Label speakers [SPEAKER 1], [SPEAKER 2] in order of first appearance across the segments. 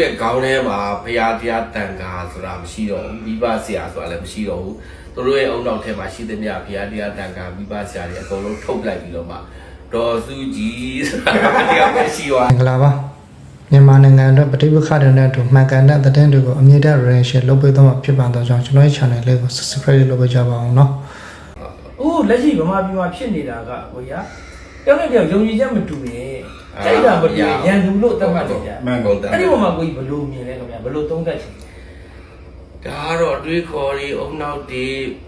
[SPEAKER 1] တဲ့ခေါင်းထဲမှာဖရာတရားတန်ခါဆိုတာမရှိတော့ဘူးမိဘဆရာဆိုတာလည်းမရှိတော့ဘူးသူတို့ရဲ့အုံနောက်ထဲမှာရှိသမျှဖရာတရားတန်ခါမိဘဆရာတွေအကုန်လုံးထုတ်လိုက်ပြီးတော့မှဒေါ်စုကြီးဆိုတာတရားမရှိပါဘူး
[SPEAKER 2] မင်္ဂလာပါမြန်မာနိုင်ငံအတွက်ပဋိပက္ခတွေနဲ့အတူမှန်ကန်တဲ့သတင်းတွေကိုအမြင့်တဲ့ relation လုပ်ပေးသွားမှာဖြစ်ပါတော့ကြောင့်ကျွန်တော်ရဲ့ channel လေးကို subscribe လုပ်ပေးကြပါအောင်နော်။
[SPEAKER 3] အိုးလက်ရှိဗမာပြည်မှာဖြစ်နေတာကဟိုရာ တယောက်နဲ့တယောက်ယုံကြည်ချက်မတူရင်ကြိုက်တာမတူရင်ရန်သူလို့သတ်မှတ်တယ်ကြာ
[SPEAKER 1] မှန်ကုန်တယ်
[SPEAKER 3] အဲ့ဒီပုံမှာကိုကြီးဘယ်လိုမြင်လဲခင်ဗျာဘယ်လိုသုံးသပ်ချင်လဲ
[SPEAKER 1] ဒါကတော့အတွေးခေါ်တွေအုံနောက်တွေ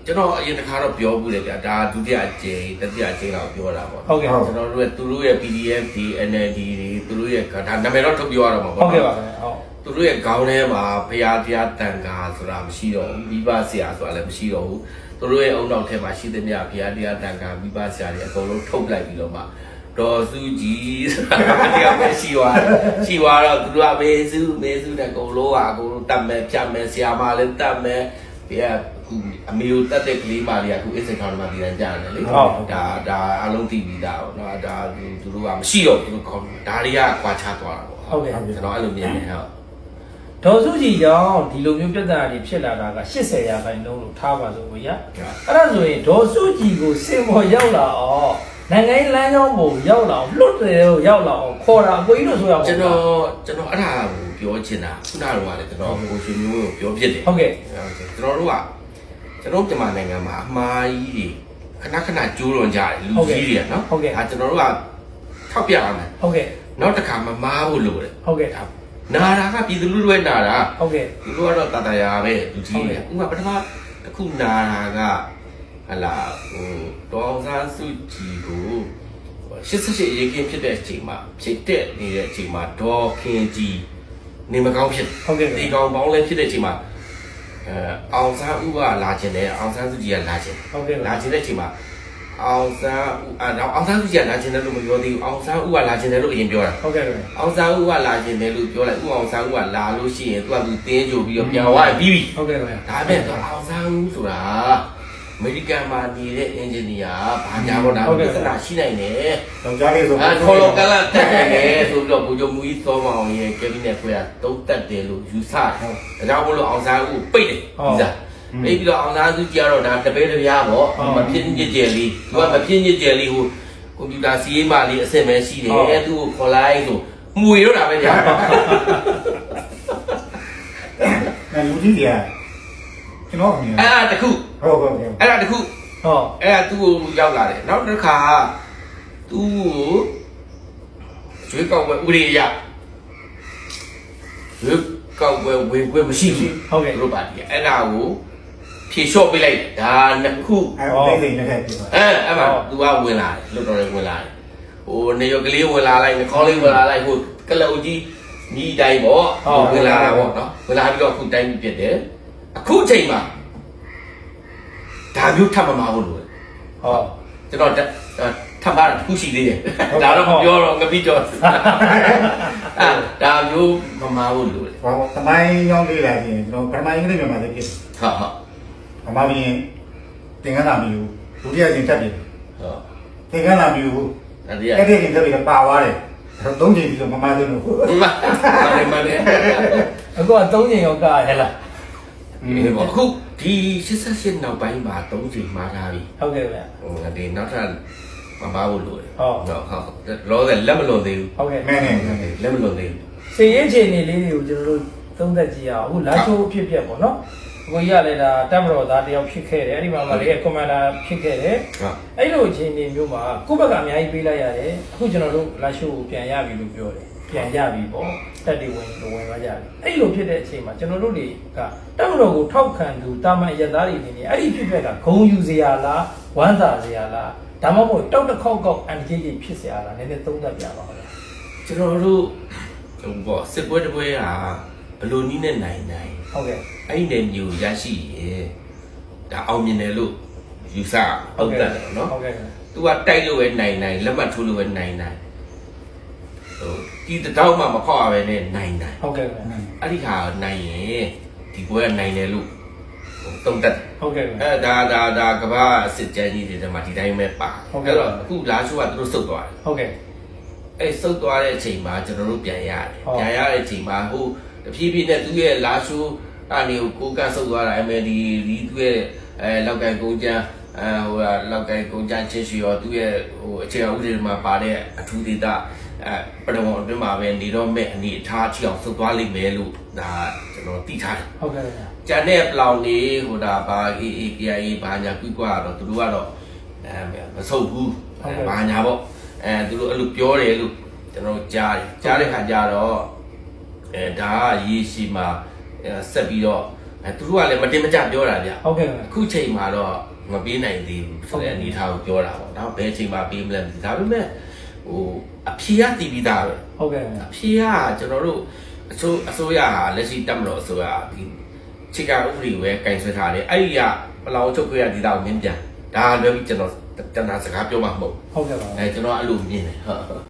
[SPEAKER 1] ကျွန်တော်အရင်တစ်ခါတော့ပြောဘူးလေဗျာဒါဒုတိယအကြိမ်တတိယအကြိမ်တော့ပြောတာပေါ့
[SPEAKER 3] ဟုတ်ကဲ့ဟုတ်
[SPEAKER 1] ကျွန်တော်တို့ရဲ့သူတို့ရဲ့ PDF ဒီ NLD တွေသူတို့ရဲ့ဒါနာမည်တော့ထုတ်ပြောရတော့မှာပေါ့
[SPEAKER 3] ကဲ့ပါခင်ဗျာဟုတ်
[SPEAKER 1] သူတို့ရဲ့ခေါင်းထဲမှာဘုရားတရားတန်ခါဆိုတာမရှိတော့ဘူးမိဘဆရာဆိုတာလည်းမရှိတော့ဘူး သူတို့ရဲ့အုံနောက်ထဲမှာရှိသမျှဘုရားတရားတန်ခါမိဘဆရာတွေအကုန်လုံးထုတ်လိုက်ပြီးတော့မှဒေါ်စုကြီးဆိုတာတရားပဲရှိသွားတယ်ရှိသွားတော့သူတို့ကမေစုမေစုတဲ့အကုန်လုံးကအကုန်လုံးတတ်မယ်ဖြတ်မယ်ဆရာမလည်းတတ်မယ်ဘုရားအခုအမေကိုတတ်တဲ့ကလေးမလေးကအခုအစ်စင်ခေါင်းမှာပြန်ကြတယ်လေဒါဒါအလုံးသိပြီးသားပေါ့နော်ဒါသူတို့ကမရှိတော့ဘူးသူတို့ခေါင်းဒါတွေကကွာခြားသွားတာပေါ့
[SPEAKER 3] ဟုတ်ကဲ့
[SPEAKER 1] ကျွန်တော်အဲ့လိုမြင်နေဟုတ်
[SPEAKER 3] ဒေါ်စုကြည်ကြောင့်ဒီလိုမျိုးပြဿနာတွေဖြစ်လာတာက80ရာခိုင်နှုန်းလို့ထားပါဆိုကိုရအဲ့ဒါဆိုရင်ဒေါ်စုကြည်ကိုစင်ပေါ်ရောက်လာအောင်နိုင်ငံရေးလမ်းကြောင်းပေါ်ရောက်လာအောင်လွတ်တယ်လို့ရောက်လာအောင်ခေါ်တာအကိုကြီးတို့ဆိုရအောင်
[SPEAKER 1] ကျွန်တော်ကျွန်တော်အဲ့ဒါကိုပြောချင်တာခုနကတော့လေကျွန်တော်ကိုရှင်မျိုးကိုပြောပြတယ်
[SPEAKER 3] ဟုတ်ကဲ့
[SPEAKER 1] ကျွန်တော်တို့ကကျွန်တော်မြန်မာနိုင်ငံမှာအမားကြီးတွေခဏခဏကျိုးလွန်ကြတယ်လူကြီးတွေကနော်ဒါကျွန်တော်တို့ကထောက်ပြရမယ်
[SPEAKER 3] ဟုတ်ကဲ့
[SPEAKER 1] နောက်တစ်ခါမမားဖို့လိုတယ်
[SPEAKER 3] ဟုတ်ကဲ့
[SPEAKER 1] နာတာကပြည်သူလူထုပဲနာတာ
[SPEAKER 3] ဟုတ်ကဲ့
[SPEAKER 1] သူတို့ကတော့တာတာယာပဲလူကြီးတွေဥပမာပထမတစ်ခုနာတာကဟလာဟိုတောင်စားစုကြည်ကို88ရေကင်းဖြစ်တဲ့အချိန်မှာဖြစ်တဲ့နေတဲ့အချိန်မှာဒေါ်ခင်ကြီးနေမကောင်းဖြစ်
[SPEAKER 3] ဟုတ်ကဲ့
[SPEAKER 1] ဒီကောင်ပေါင်းလဲဖြစ်တဲ့အချိန်မှာအဲအောင်စားဦးကလာခြင်းတယ်အောင်စားစုကြည်ကလာခြင်း
[SPEAKER 3] ဟုတ်ကဲ့
[SPEAKER 1] လာခြင်းတဲ့အချိန်မှာ အောင်စားဦးအာတော့အောင်စားစုကြည်ကလာခြင်းတယ်လို့မပြောသေးဘူးအောင်စားဦးကလာခြင်းတယ်လို့အရင်ပြောတာ
[SPEAKER 3] ဟုတ်ကဲ့ခင်ဗျာ
[SPEAKER 1] အောင်စားဦးကလာခြင်းတယ်လို့ပြောလိုက်ဦးအောင်စားဦးကလာလို့ရှိရင်သူကသူတင်းကြိုပြီးတော့ပြန်သွားပြီးပြီ
[SPEAKER 3] ဟုတ်ကဲ့ခင်ဗျာ
[SPEAKER 1] ဒါပေမဲ့တော့အောင်စားဦးဆိုတာအမေရိကန်မှာနေတဲ့အင်ဂျင်နီယာဘာညာတော့ဒါပြဿနာရှိနိုင်တယ်
[SPEAKER 4] တော့ကြားလေးဆို
[SPEAKER 1] အဲခေါ်လို့ကလတ်တက်တယ်လေဆိုပြီးတော့ဘူဂျုံမူကြီးသောမောင်ရဲ့ကက်ဘိနက်ခွဲကတုံးတက်တယ်လို့ယူဆတယ်ဒါကြောင့်မလို့အောင်စားဦးပိတ်တယ်ဒီစား ပိတ်ပြီးတော့အောင်စားဦးကြတော့ဒါတပည့်တပြားပေါ့မဖြစ်ညစ်ကြယ်လေးသူကမဖြစ်ညစ်ကြယ်လေးဟိုကွန်ပျူတာစီးရေးမလေးအစစ်မဲရှိတယ်သူ့ကိုခေါ်လိုက်ဆိုမှုရတော့တာပဲကြာ
[SPEAKER 4] အဲလူကြီးတွေကကျွန်တော်မြင်
[SPEAKER 1] အဲ့ဒါတခု
[SPEAKER 4] ဟုတ်ဟုတ်ဟုတ်
[SPEAKER 1] အဲ့ဒါတခု
[SPEAKER 3] ဟော
[SPEAKER 1] အဲ့ဒါသူ့ကိုရောက်လာတယ်နောက်တစ်ခါသူ့ကိုကျွေးကောက်ပွဲဥရိယကျွေးကောက်ပွဲဝင်ခွင့်မရှိဘူး
[SPEAKER 3] ဟုတ်ကဲ့
[SPEAKER 1] သူတို့ပါတီကအဲ့ဒါကို ဖြေလျှော့ပေးလိုက်တယ်ဒါနှစ်ခု
[SPEAKER 4] အဲတိတ်တိတ်နဲ့ဖြစ်သွား
[SPEAKER 1] အဲအဲ့မှာသူကဝင်လာတယ်လွတ်တော်လေးဝင်လာတယ်ဟိုနေရကလေးဝင်လာလိုက်နှခေါင်းလေးဝင်လာလိုက်ဟိုကလအုပ်ကြီးညီတိုင်းပေါ့ဝင်လာတာပေါ့နော်ဝင်လာပြီးတော့အခုတိုင်းပြစ်တယ်အခုချိန်မှာဒါမျိုးထပ်မမှာဘူးလို့
[SPEAKER 3] ဟော
[SPEAKER 1] ကျွန်တော်ထပ်ပါတစ်ခုရှိသေးတယ်ဒါတော့မပြောတော့ငပိကြောအဲဒါမျိုးမမှာဘူးလို့
[SPEAKER 4] ဟောတမိုင်းရောက်လေးလာရင်ကျွန်တော်ပထမအင်္ဂလိပ်မြန်မာလေးဖြစ်
[SPEAKER 1] ဟုတ်ဟုတ်
[SPEAKER 4] အမမင်းသင်္ကန်းလာမျိုးဒုတိယကျင်တက်ပြီ
[SPEAKER 1] ဟုတ်
[SPEAKER 4] သင်္ကန်းလာမျိုး
[SPEAKER 1] ဒါတည်းရ
[SPEAKER 4] အဲ့ဒီကျင်တက်ပြီပါသွားတယ်သုံးချိန်ပြီးတော့မမသိလို့
[SPEAKER 1] မမလည်းမလည်း
[SPEAKER 3] အခုက3ချိန်ရောကရဟလား
[SPEAKER 1] အခုဒီ88နောက်ပိုင်းမှာ3ချိန်မှားထားပြီ
[SPEAKER 3] ဟုတ်ကဲ့ဗျာ
[SPEAKER 1] ဟိုဒီနောက်ထပ်မမားဘူးလို့
[SPEAKER 3] ဟုတ်
[SPEAKER 1] ဟုတ်ဟုတ်လောဆယ်လက်မလွန်သေးဘူး
[SPEAKER 3] ဟုတ်ကဲ့
[SPEAKER 4] မဲနဲ့
[SPEAKER 1] လက်မလွန်သေးဘူး
[SPEAKER 3] စည်ရင်ချိန်နေလေးတွေကိုကျွန်တော်တို့သုံးသက်ကြည့်အောင်အခုလာချိုးဖြစ်ပြက်ပေါ့နော် ကိုကြီးကလည်းဒါတက်မတော်သားတယောက်ဖြစ်ခဲ့တယ်အဲ့ဒီမှာမလေးကွန်မန်ဒါဖြစ်ခဲ့တယ်
[SPEAKER 1] ဟုတ်
[SPEAKER 3] အဲ့လိုအချိန်တွေမျိုးမှာကိုယ့်ဘက်ကအများကြီးပေးလိုက်ရတယ်အခုကျွန်တော်တို့လာရှိုးကိုပြန်ရပြီလို့ပြောတယ်ပြန်ရပြီပေါ့တက်တွေဝင်လို့ဝင်သွားကြပြီအဲ့လိုဖြစ်တဲ့အချိန်မှာကျွန်တော်တို့တွေကတက်မတော်ကိုထောက်ခံသူတာမန်ရသားတွေနေနေအဲ့ဒီဖြစ်ပက်ကဂုံယူစရာလားဝမ်းသာစရာလားဒါမှမဟုတ်တောက်တစ်ခေါက်ခေါက်အန်ကြီးကြီးဖြစ်စရာလားနည်းနည်းသုံးသပ်ပြပါဦး
[SPEAKER 1] ကျွန်တော်တို့ဟိုပေါ့စစ်ပွဲတစ်ပွဲဟာ ဘလို့နီးနဲ့နိုင်နိုင်
[SPEAKER 3] ဟုတ်ကဲ့
[SPEAKER 1] အဲ့ဒီနယ်မျိုးရရှိရင်ဒါအောင်မြင်တယ်လို့ယူဆဟုတ်တယ်နော်
[SPEAKER 3] ဟုတ်ကဲ့
[SPEAKER 1] သူကတိုက်လို့ပဲနိုင်နိုင်လက်မှတ်ထိုးလို့ပဲနိုင်နိုင်ဟိုဒီတောက်မှမဖောက်ရပဲနဲ့နိုင်နိုင်
[SPEAKER 3] ဟုတ်ကဲ့
[SPEAKER 1] အဲ့ဒီဟာနိုင်ရင်ဒီပွဲကနိုင်တယ်လို့ဟိုတုံးတက်
[SPEAKER 3] ဟုတ်ကဲ့
[SPEAKER 1] အဲဒါဒါဒါကဘာစစ်ကြမ်းကြီးတွေထဲမှာဒီတိုင်းပဲပါအဲ့တော့အခုလာရှိုးကသူတို့စုတ်သွားတယ်
[SPEAKER 3] ဟုတ်ကဲ့
[SPEAKER 1] အဲစုတ်သွားတဲ့အချိန်မှာကျွန်တော်တို့ပြန်ရတယ်
[SPEAKER 3] ဟုတ်
[SPEAKER 1] ပြန်ရတဲ့အချိန်မှာဟို တဖြည်းဖြည်းနဲ့သူ့ရဲ့လာရှိုးအနေကိုကိုကန့်ဆုပ်သွားတာ MLD ဒီသူ့ရဲ့အဲလောက်ကိုင်ကုန်ချမ်းအဲဟိုလောက်ကိုင်ကုန်ချမ်းချင်းရှိရောသူ့ရဲ့ဟိုအခြေအဥပဒေမှာပါတဲ့အထူးဒေသအဲပထမအတွင်းမှာပဲနေတော့မဲ့အနေအထားချီအောင်ဆုပ်သွားလိမ့်မယ်လို့ဒါကျွန်တော်သိထားတယ်
[SPEAKER 3] ဟုတ်ကဲ့ဗျာ
[SPEAKER 1] ကျန်တဲ့ပလောင်နေဟိုဒါဘာ AAKIA ဘာညာကွိကွာတော့သူတို့ကတော့အဲမဆုပ်ဘူးအဲဘာညာပေါ့အဲသူတို့အဲ့လိုပြောတယ်လို့ကျွန်တော်ကြားတယ်ကြားတဲ့ခါကျတော့ အဲဒါကရေရှည်မှာအဲဆက်ပြီးတော့အဲသူတို့ကလည်းမတင်မကြပြောတာဗျ
[SPEAKER 3] ဟုတ်ကဲ့ဗျာ
[SPEAKER 1] အခုချိန်မှာတော့မပေးနိုင်သေးဘူးဆိုတဲ့အနေအထားကိုပြောတာပေါ့ဒါဘယ်ချိန်မှာပေးမလဲမသိဘူးဒါပေမဲ့ဟိုအဖြေကတည်ပြီးသားပဲ
[SPEAKER 3] ဟုတ်ကဲ့ဗျာ
[SPEAKER 1] အဖြေကကျွန်တော်တို့အစိုးအစိုးရဟာလက်ရှိတက်မလို့အစိုးရဟာဒီခြေကဥပဒေကိုပဲကင်ဆယ်ထားတယ်အဲ့ဒီကပလောင်ချုပ်ခွေရဒီတာကိုမြင်ပြန်ဒါလွယ်ပြီးကျွန်တော်ကျွန်တော်စကားပြောမှာမဟုတ်
[SPEAKER 3] ဟုတ်ကဲ့ပါ
[SPEAKER 1] အဲကျွန်တော်အဲ့လိုမြင်တယ်ဟုတ်